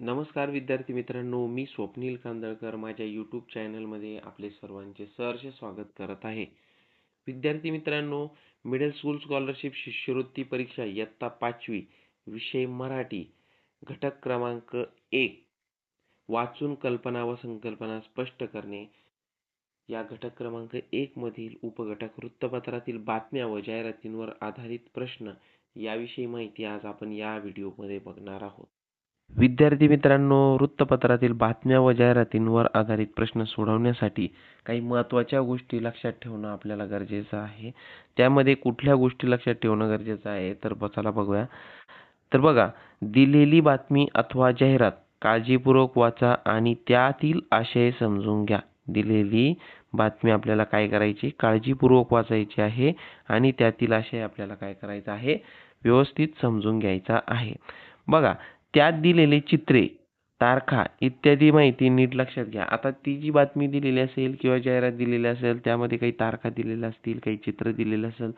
नमस्कार विद्यार्थी मित्रांनो मी स्वप्नील कांदळकर. माझ्या यूट्यूब चॅनलमध्ये आपले सर्वांचे सहर्ष स्वागत करत आहे. विद्यार्थी मित्रांनो मिडल स्कूल स्कॉलरशिप शिष्यवृत्ती परीक्षा इयत्ता पाचवी विषय मराठी घटक क्रमांक एक. वाचून कल्पना व संकल्पना स्पष्ट करणे. या घटक क्रमांक एक मधील उपघटक वृत्तपत्रातील बातम्या व जाहिरातींवर आधारित प्रश्न याविषयी माहिती आज आपण या व्हिडिओमध्ये बघणार आहोत. विद्यार्थी मित्रांनो वृत्तपत्रातील बातम्या व जाहिरातींवर आधारित प्रश्न सोडवण्यासाठी काही महत्त्वाच्या गोष्टी लक्षात ठेवणं आपल्याला गरजेचं आहे. त्यामध्ये कुठल्या गोष्टी लक्षात ठेवणं गरजेचं आहे तर चला बघूया. तर बघा दिलेली बातमी अथवा जाहिरात काळजीपूर्वक वाचा आणि त्यातील आशय समजून घ्या. दिलेली बातमी आपल्याला काय करायची? काळजीपूर्वक वाचायची आहे आणि त्यातील आशय आपल्याला काय करायचा आहे? व्यवस्थित समजून घ्यायचा आहे. बघा त्यात दिलेले चित्रे तारखा इत्यादी माहिती नीट लक्षात घ्या. आता ती जी बातमी दिलेली असेल किंवा जाहिरात दिलेली असेल त्यामध्ये काही तारखा दिलेल्या असतील काही चित्र दिलेलं असेल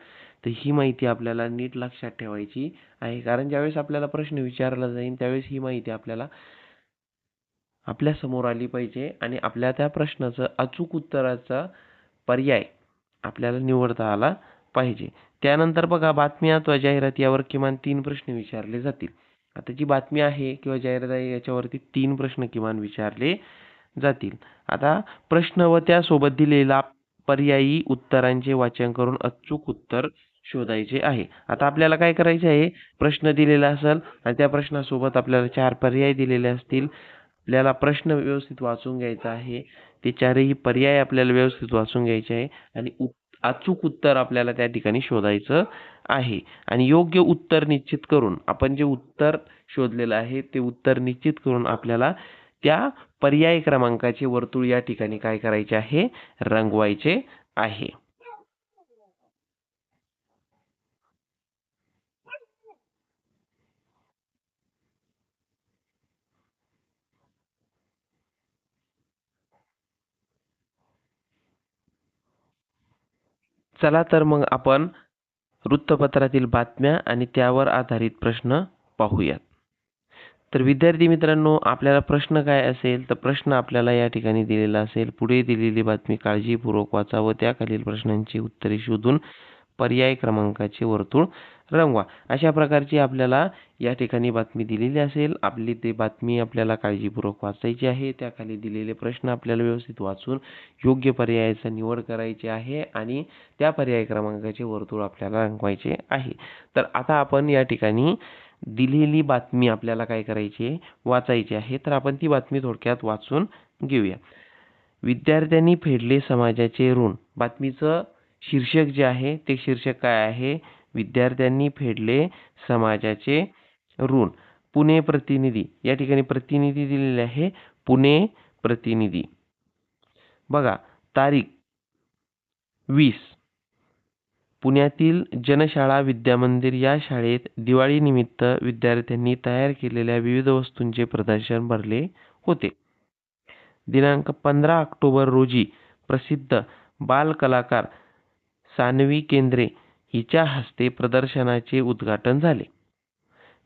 तर ही माहिती आपल्याला नीट लक्षात ठेवायची आहे. कारण ज्यावेळेस आपल्याला प्रश्न विचारला जाईल त्यावेळेस ही माहिती आपल्याला आपल्यासमोर आली पाहिजे आणि आपल्या त्या प्रश्नाचं अचूक उत्तराचा पर्याय आपल्याला निवडता आला पाहिजे. त्यानंतर बघा बातमी अथवा जाहिरात यावर किमान तीन प्रश्न विचारले जातील. आता जी बातमी आहे किंवा जाहिरात आहे याच्यावरती तीन प्रश्न किमान विचारले जातील. आता प्रश्न व त्यासोबत दिलेला पर्यायी उत्तरांचे वाचन करून अचूक उत्तर शोधायचे आहे. आता आपल्याला काय करायचे आहे? प्रश्न दिलेला असेल आणि त्या प्रश्नासोबत आपल्याला चार पर्याय दिलेले असतील. आपल्याला प्रश्न व्यवस्थित वाचून घ्यायचा आहे. ते चारही पर्याय आपल्याला व्यवस्थित वाचून घ्यायचे आहे. आणि अचूक उत्तर आपल्याला त्या ठिकाणी शोधायचं आहे. आणि योग्य उत्तर निश्चित करून आपण जे उत्तर शोधलेलं आहे ते उत्तर निश्चित करून आपल्याला त्या पर्याय क्रमांकाचे वर्तुळ या ठिकाणी काय करायचे आहे? रंगवायचे आहे. चला तर मग आपण वृत्तपत्रातील बातम्या आणि त्यावर आधारित प्रश्न पाहूयात. तर विद्यार्थी मित्रांनो आपल्याला प्रश्न काय असेल? तर प्रश्न आपल्याला या ठिकाणी दिलेला असेल. पुढे दिलेली बातमी काळजीपूर्वक वाचा व त्याखालील प्रश्नांची उत्तरे शोधून पर्याय क्रमांकाचे वर्तुळ रंगवा. अशा प्रकारची आपल्याला या ठिकाणी बातमी दिलेली असेल. आपली ते बातमी आपल्याला काळजीपूर्वक वाचायची आहे. त्याखाली दिलेले प्रश्न आपल्याला व्यवस्थित वाचून योग्य पर्यायाचा निवड करायची आहे आणि त्या पर्याय क्रमांकाचे वर्तुळ आपल्याला रंगवायचे आहे. तर आता आपण या ठिकाणी दिलेली बातमी आपल्याला काय करायची आहे? वाचायची आहे. तर आपण ती बातमी थोडक्यात वाचून घेऊया. विद्यार्थ्यांनी फेडले समाजाचे ऋण. बातमीचं शीर्षक जे आहे ते शीर्षक काय आहे? विद्यार्थ्यांनी फेडले समाजाचे ऋण. पुणे प्रतिनिधी या ठिकाणी प्रतिनिधी दिलेले आहे. पुणे प्रतिनिधी. बघा तारीख वीस. पुण्यातील जनशाळा विद्यामंदिर या शाळेत दिवाळीनिमित्त विद्यार्थ्यांनी तयार केलेल्या विविध वस्तूंचे प्रदर्शन भरले होते. दिनांक पंधरा ऑक्टोबर रोजी प्रसिद्ध बालकलाकार सानवी केंद्रे हिच्या हस्ते प्रदर्शनाचे उद्घाटन झाले.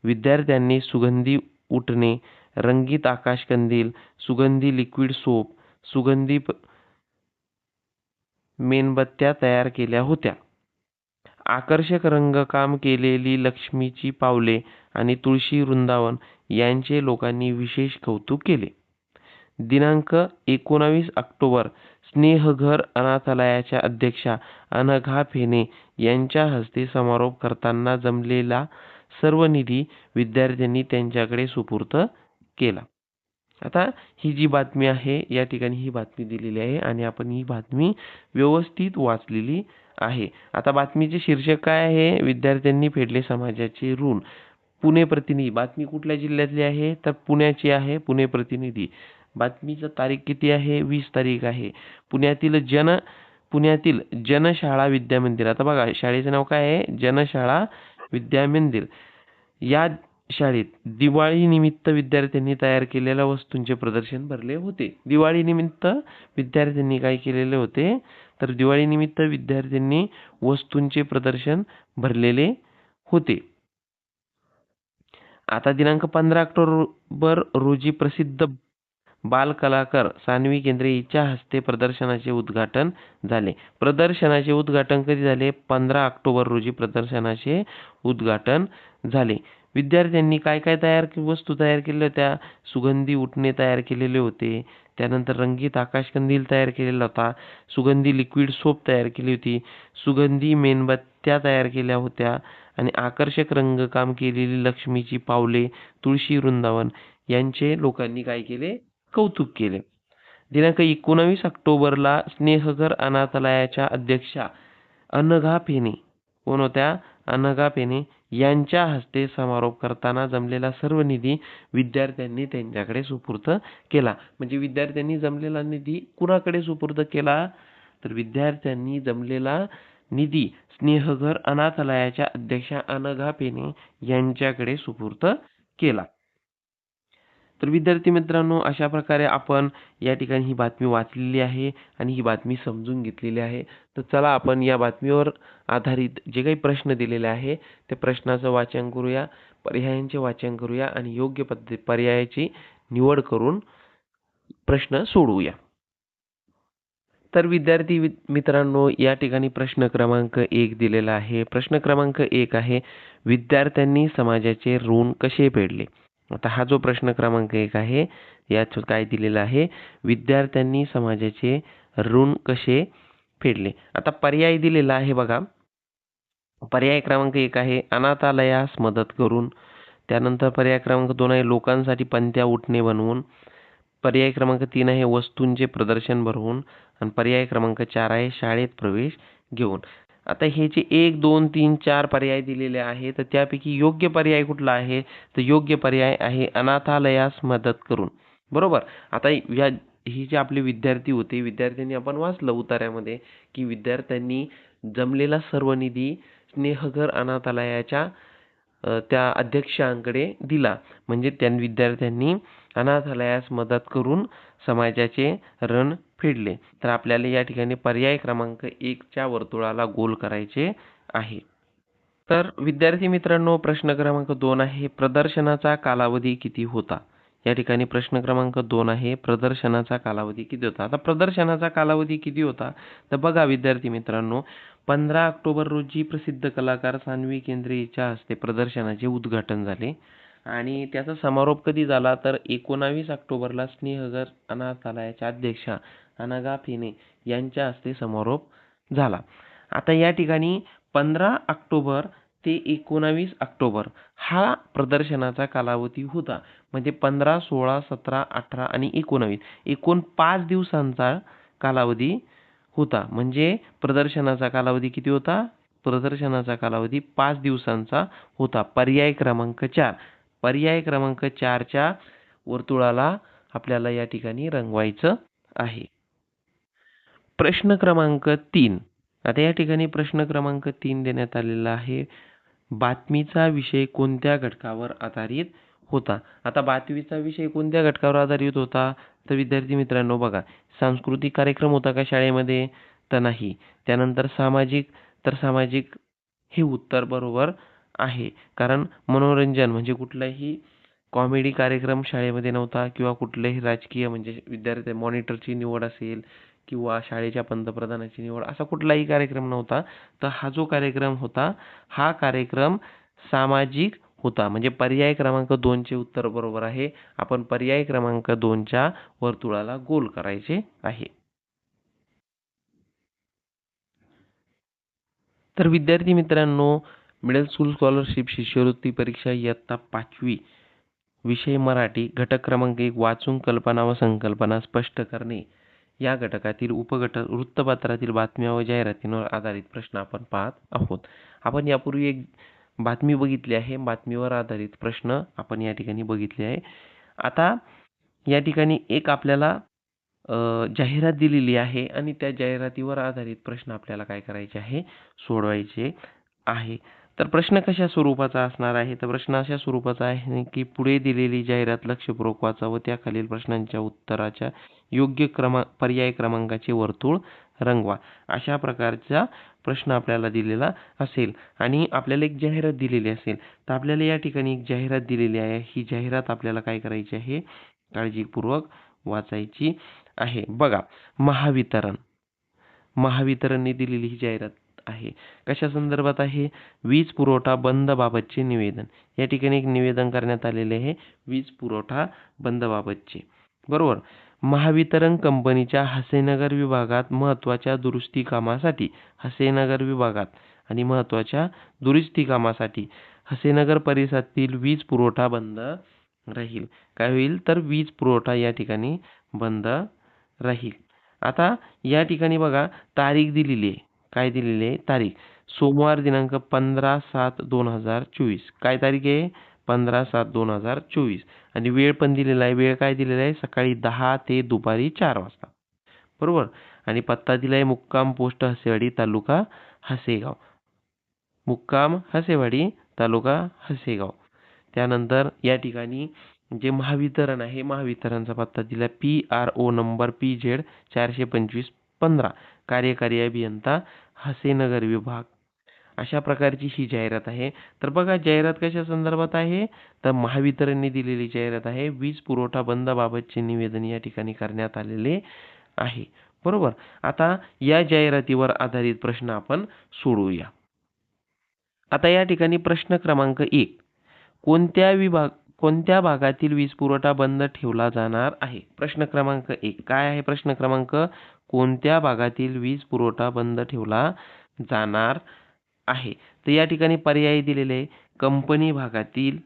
विद्यार्थ्यांनी सुगंधी उठणे रंगीत आकाशकंदील सुगंधी लिक्विड सोप सुगंधी मेणबत्त्या तयार केल्या होत्या. आकर्षक रंगकाम केलेली लक्ष्मीची पावले आणि तुळशी वृंदावन यांचे लोकांनी विशेष कौतुक केले. दिनांक एकोणावीस ऑक्टोबर स्नेहघर अनाथालयाच्या अध्यक्षा अनघा फेने यांच्या हस्ते समारोप करताना जमलेला सर्व निधी विद्यार्थ्यांनी त्यांच्याकडे सुपूर्त केला. आता ही जी बातमी आहे या ठिकाणी ही बातमी दिलेली आहे आणि आपण ही बातमी व्यवस्थित वाचलेली आहे. आता बातमीचे शीर्षक काय आहे? विद्यार्थ्यांनी फेडले समाजाचे ऋण. पुणे प्रतिनिधी बातमी कुठल्या जिल्ह्यातली आहे? तर पुण्याची आहे पुणे प्रतिनिधी. बातमीचं तारीख किती आहे? वीस तारीख आहे. पुण्यातील जन पुण्यातील जनशाळा विद्यामंदिर. आता बघा शाळेचं नाव काय आहे? जनशाळा विद्यामंदिर. या शाळेत दिवाळी निमित्त विद्यार्थ्यांनी तयार केलेल्या वस्तूंचे प्रदर्शन भरले होते. दिवाळी निमित्त विद्यार्थ्यांनी काय केलेले होते? तर दिवाळी निमित्त विद्यार्थ्यांनी वस्तूंचे प्रदर्शन भरलेले होते. आता दिनांक पंधरा ऑक्टोबर रोजी प्रसिद्ध बालकलाकार सान्वी केंद्रे हिच्या हस्ते प्रदर्शनाचे उद्घाटन झाले. प्रदर्शनाचे उद्घाटन कधी झाले? पंधरा ऑक्टोबर रोजी प्रदर्शनाचे उद्घाटन झाले. विद्यार्थ्यांनी काय काय तयार वस्तू तयार केल्या होत्या सुगंधी उठणे तयार केलेले होते. त्यानंतर रंगीत आकाशकंदील तयार केलेला होता. सुगंधी लिक्विड सोप तयार केली होती. सुगंधी मेणबत्त्या तयार केल्या होत्या. आणि आकर्षक रंगकाम केलेली लक्ष्मीची पावले तुळशी वृंदावन यांचे लोकांनी काय केले? कौतुक केले. दिनांक एकोणावीस ऑक्टोबरला स्नेहघर अनाथालयाच्या अध्यक्षा अनघा फेने कोण होत्या? अनघा फेने यांच्या हस्ते समारोप करताना जमलेला सर्व निधी विद्यार्थ्यांनी त्यांच्याकडे सुपूर्द केला. म्हणजे विद्यार्थ्यांनी जमलेला निधी कुणाकडे सुपूर्द केला? तर विद्यार्थ्यांनी जमलेला निधी स्नेहघर अनाथालयाच्या अध्यक्षा अनघा पेने यांच्याकडे सुपूर्द केला. तर विद्यार्थी मित्रांनो अशा प्रकारे आपण या ठिकाणी ही बातमी वाचलेली आहे आणि ही बातमी समजून घेतलेली आहे. तर चला आपण या बातमीवर आधारित जे काही प्रश्न दिलेले आहे त्या प्रश्नाचं वाचन करूया पर्यायांचे वाचन करूया आणि योग्य पद्धती पर्यायाची निवड करून प्रश्न सोडवूया. तर विद्यार्थी मित्रांनो या ठिकाणी प्रश्न क्रमांक एक दिलेला आहे. प्रश्न क्रमांक एक आहे विद्यार्थ्यांनी समाजाचे ऋण कसे फेडले? आता हा जो प्रश्न क्रमांक एक आहे यात काय दिलेला आहे? विद्यार्थ्यांनी समाजाचे ऋण कसे फेडले? आता पर्याय दिलेला आहे बघा. पर्याय क्रमांक एक आहे अनाथालयास मदत करून. त्यानंतर पर्याय क्रमांक दोन आहे लोकांसाठी पंत्या उठणे बनवून. पर्याय क्रमांक तीन आहे वस्तूंचे प्रदर्शन भरवून. आणि पर्याय क्रमांक चार आहे शाळेत प्रवेश घेऊन. आता हे जे एक दोन तीन चार पर्याय दिलेले आहे तर त्यापैकी योग्य पर्याय कुठला आहे? तर योग्य पर्याय आहे अनाथालयास मदत करून. बरोबर? आता या हे जे आपले विद्यार्थी होते विद्यार्थ्यांनी आपण वाचलं उतार्यामध्ये की विद्यार्थ्यांनी जमलेला सर्व निधी स्नेहघर अनाथालयाच्या त्या अध्यक्षांकडे दिला. म्हणजे त्या विद्यार्थ्यांनी अनाथालयास मदत करून समाजाचे रण फेडले. तर आपल्याला या ठिकाणी पर्याय क्रमांक एकच्या वर्तुळाला गोल करायचे आहे. तर विद्यार्थी मित्रांनो प्रश्न क्रमांक दोन आहे प्रदर्शनाचा कालावधी किती होता? या ठिकाणी प्रश्न क्रमांक दोन आहे प्रदर्शनाचा कालावधी किती होता? आता प्रदर्शनाचा कालावधी किती होता? तर बघा विद्यार्थी मित्रांनो पंधरा ऑक्टोबर रोजी प्रसिद्ध कलाकार सान्वी केंद्रे हस्ते प्रदर्शनाचे उद्घाटन झाले. आणि त्याचा समारोप कधी झाला? तर एकोणावीस ऑक्टोबरला स्नेहगर अनाथालयाच्या अध्यक्षा अनागा फेने यांच्या हस्ते समारोप झाला. आता या ठिकाणी पंधरा ऑक्टोबर ते एकोणावीस ऑक्टोबर हा प्रदर्शनाचा कालावधी होता. म्हणजे पंधरा सोळा सतरा अठरा आणि एकोणावीस. एकूण पाच दिवसांचा कालावधी होता. म्हणजे प्रदर्शनाचा कालावधी किती होता? प्रदर्शनाचा कालावधी पाच दिवसांचा होता. पर्याय क्रमांक चार. पर्याय क्रमांक चारच्या वर्तुळाला आपल्याला या ठिकाणी रंगवायचं आहे. प्रश्न क्रमांक तीन. आता या ठिकाणी प्रश्न क्रमांक तीन देण्यात आलेला आहे. बातमीचा विषय कोणत्या घटकावर आधारित होता? आता बातमीचा विषय कोणत्या घटकावर आधारित होता? तर विद्यार्थी मित्रांनो बघा सांस्कृतिक कार्यक्रम होता का शाळेमध्ये? तर नाही. त्यानंतर सामाजिक तर सामाजिक हे उत्तर बरोबर आहे. कारण मनोरंजन म्हणजे कुठलाही कॉमेडी कार्यक्रम शाळेमध्ये नव्हता किंवा कुठलेही राजकीय म्हणजे विद्यार्थी मॉनिटरची निवड असेल किंवा शाळेच्या पंतप्रधानाची निवड असा कुठलाही कार्यक्रम नव्हता. तर हा जो कार्यक्रम होता हा कार्यक्रम सामाजिक होता. म्हणजे पर्याय क्रमांक दोनचे उत्तर बरोबर आहे. आपण पर्याय क्रमांक दोनच्या वर्तुळाला गोल करायचे आहे. तर विद्यार्थी मित्रांनो मिडल स्कूल स्कॉलरशिप शिष्यवृत्ती परीक्षा इयत्ता पाचवी. विषय मराठी घटक क्रमांक एक वाचून कल्पना व संकल्पना स्पष्ट करणे. या घटकातील उपघटक वृत्तपत्रातील बातम्या व जाहिरातींवर आधारित प्रश्न आपण पाहत आहोत. आपण यापूर्वी एक बातमी बघितली आहे. बातमीवर आधारित प्रश्न आपण या ठिकाणी बघितले आहे. आता या ठिकाणी एक आपल्याला जाहिरात दिलेली आहे आणि त्या जाहिरातीवर आधारित प्रश्न आपल्याला काय करायचे आहे? सोडवायचे आहे. तर प्रश्न कशा स्वरूपाचा असणार आहे? तर प्रश्न अशा स्वरूपाचा आहे की पुढे दिलेली जाहिरात लक्षपूर्वक वाचा व त्याखालील प्रश्नांच्या उत्तराच्या योग्य क्रमा पर्याय क्रमांकाचे वर्तुळ रंगवा. अशा प्रकारचा प्रश्न आपल्याला दिलेला असेल आणि आपल्याला एक जाहिरात दिलेली असेल तर आपल्याला या ठिकाणी एक जाहिरात दिलेली आहे. ही जाहिरात आपल्याला काय करायची आहे? काळजीपूर्वक वाचायची आहे. बघा महावितरण. महावितरणने दिलेली ही जाहिरात आहे. कशा संदर्भात आहे? वीज पुरवठा बंद बाबतचे निवेदन. या ठिकाणी एक निवेदन करण्यात आलेले आहे. वीज पुरवठा बंद बाबतचे. बरोबर. महावितरण कंपनीच्या हसेनगर विभागात महत्त्वाच्या दुरुस्ती कामासाठी हसेनगर विभागात आणि महत्त्वाच्या दुरुस्ती कामासाठी हसेनगर परिसरातील वीज पुरवठा बंद राहील. काय होईल? तर वीज पुरवठा या ठिकाणी बंद राहील. आता या ठिकाणी बघा तारीख दिलेली आहे. काय दिलेली आहे? तारीख. सोमवार दिनांक पंधरा सात दोन हजार चोवीस. काय तारीख आहे? पंधरा सात दोन हजार चोवीस. आणि वेळ पण दिलेला आहे. वेळ काय दिलेला आहे? सकाळी दहा ते दुपारी चार वाजता. बरोबर? आणि पत्ता दिला आहे मुक्काम पोस्ट हसेवाडी तालुका हसेगाव. मुक्काम हसेवाडी तालुका हसेगाव. त्यानंतर या ठिकाणी जे महावितरण आहे महावितरणचा पत्ता दिला P R O number P Z चारशे पंचवीस पंधरा. कार्यकारी अभियंता हसेनगर विभाग. अशा प्रकारची ही जाहिरात आहे. तर बघा जाहिरात कशा संदर्भात आहे? तर महावितरणने दिलेली जाहिरात आहे. वीज पुरवठा बंदबाबतचे निवेदन या ठिकाणी करण्यात आलेले आहे. बरोबर? आता या जाहिरातीवर आधारित प्रश्न आपण सोडवूया. आता या ठिकाणी प्रश्न क्रमांक एक. कोणत्या विभाग कोणत्या भागातील वीज पुरवठा बंद ठेवला जाणार आहे? प्रश्न क्रमांक एक. काय आहे प्रश्न क्रमांक? कोणत्या भागातील वीज पुरवठा बंद ठेवला जाणार आहे? तर या ठिकाणी पर्याय दिलेले कंपनी भागातील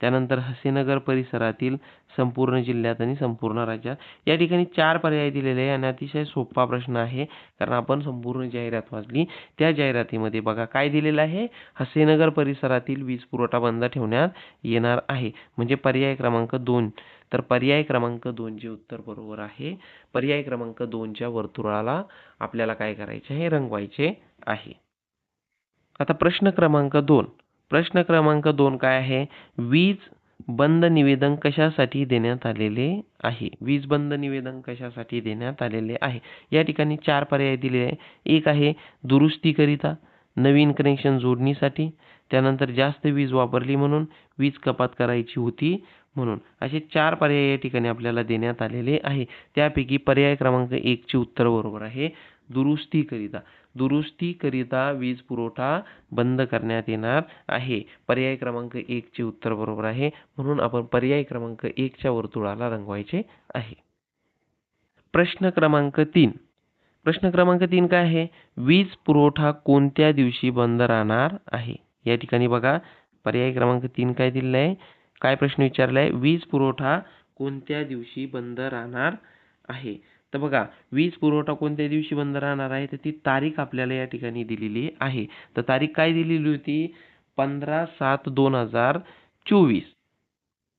त्यानंतर हसीनगर परिसरातील संपूर्ण जिल्ह्यात आणि संपूर्ण राज्यात. या ठिकाणी चार पर्याय दिलेले आहे आणि अतिशय सोपा प्रश्न आहे. कारण आपण संपूर्ण जाहिरात वाचली. त्या जाहिरातीमध्ये बघा काय दिलेलं आहे? हसीनगर परिसरातील वीज पुरवठा बंद ठेवण्यात येणार आहे. म्हणजे पर्याय क्रमांक दोन. तर पर्याय क्रमांक दोनचे उत्तर बरोबर आहे पर्याय क्रमांक दोनच्या वर्तुळाला आपल्याला काय करायचे आहे? रंगवायचे आहे. आता प्रश्न क्रमांक दोन. प्रश्न क्रमांक दोन काय आहे? वीज बंद निवेदन कशासाठी देण्यात आलेले आहे? वीज बंद निवेदन कशासाठी देण्यात आलेले आहे? या ठिकाणी चार पर्याय दिले आहे. एक आहे दुरुस्तीकरिता नवीन कनेक्शन जोडणीसाठी त्यानंतर जास्त वीज वापरली म्हणून वीज कपात करायची होती. म्हणून असे चार पर्याय या ठिकाणी आपल्याला देण्यात आलेले आहे. त्यापैकी पर्याय क्रमांक एकचे उत्तर बरोबर आहे. दुरुस्तीकरिता दुरुस्तीकरिता वीज पुरवठा बंद करण्यात येणार आहे. पर्याय क्रमांक एकचे उत्तर बरोबर आहे. म्हणून आपण पर्याय क्रमांक एकच्या वर्तुळाला रंगवायचे आहे. प्रश्न क्रमांक तीन. प्रश्न क्रमांक तीन काय आहे? वीज पुरवठा कोणत्या दिवशी बंद राहणार आहे? या ठिकाणी बघा. पर्याय क्रमांक तीन काय दिलेला आहे? काय प्रश्न विचारलाय? वीज पुरवठा कोणत्या दिवशी बंद राहणार आहे? तर बघा वीज पुरवठा कोणत्या दिवशी बंद राहणार आहे? तर ती तारीख आपल्याला या ठिकाणी दिलेली आहे. तर तारीख काय दिलेली होती? पंधरा सात दोन हजार चोवीस.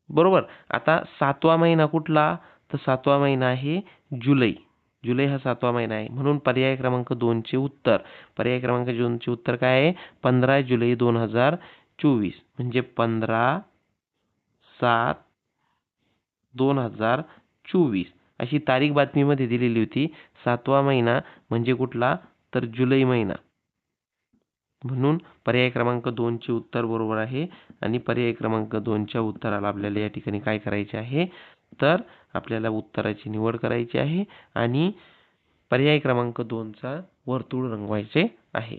बरोबर? आता सातवा महिना कुठला? तर सातवा महिना आहे जुलै. जुलै हा सातवा महिना आहे. म्हणून पर्याय क्रमांक दोनचे उत्तर. पर्याय क्रमांक दोनचे उत्तर काय आहे? पंधरा जुलै दोन हजार चोवीस. म्हणजे पंधरा सात दोन हजार चोवीस. अशी तारीख बातमीमध्ये दिलेली होती. सातवा महिना म्हणजे कुठला? तर जुलै महिना. म्हणून पर्याय क्रमांक दोनचे उत्तर बरोबर आहे. आणि पर्याय क्रमांक दोनच्या उत्तराला आपल्याला या ठिकाणी काय करायचे आहे? तर आपल्याला उत्तराची निवड करायची आहे. आणि पर्याय क्रमांक दोनचा वर्तुळ रंगवायचे आहे.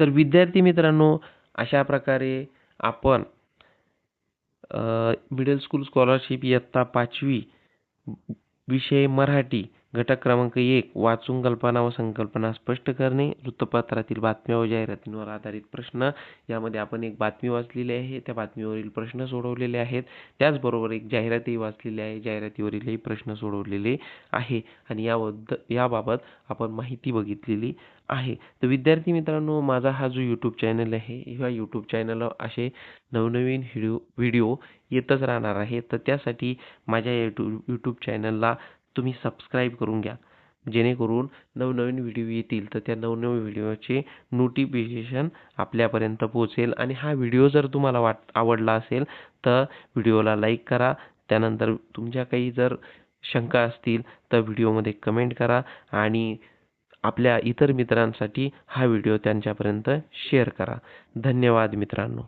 तर विद्यार्थी मित्रांनो अशा प्रकारे आपण मिडल स्कूल स्कॉलरशिप इयत्ता पाचवी विषय मराठी. घटक क्रमांक एक वाचून कल्पना व संकल्पना स्पष्ट करणे. वृत्तपत्रातील बातम्या व जाहिरातींवर आधारित प्रश्न. यामध्ये आपण एक बातमी वाचलेली आहे त्या बातमीवरील प्रश्न सोडवलेले आहेत. त्याचबरोबर एक जाहिरातही वाचलेली आहे जाहिरातीवरीलही प्रश्न सोडवलेले आहे. आणि याबद्द याबाबत आपण माहिती बघितलेली आहे. तर विद्यार्थी मित्रांनो माझा हा जो यूट्यूब चॅनल आहे ह्या यूट्यूब चॅनल असे नवनवीन व्हिडिओ व्हिडिओ येतच राहणार आहे. तर त्यासाठी माझ्या यूट्यूब यूट्यूब चॅनलला तुम्ही सबस्क्राईब करून घ्या. जेणेकरून नवनवीन व्हिडिओ येतील तर त्या नवनवीन व्हिडिओचे नोटिफिकेशन आपल्यापर्यंत पोहोचेल. आणि हा व्हिडिओ जर तुम्हाला वाट आवडला असेल तर व्हिडिओला लाईक करा. त्यानंतर तुमच्या काही जर शंका असतील तर व्हिडिओमध्ये कमेंट करा. आणि आपल्या इतर मित्रांसाठी हा व्हिडिओ त्यांच्यापर्यंत शेअर करा. धन्यवाद मित्रांनो.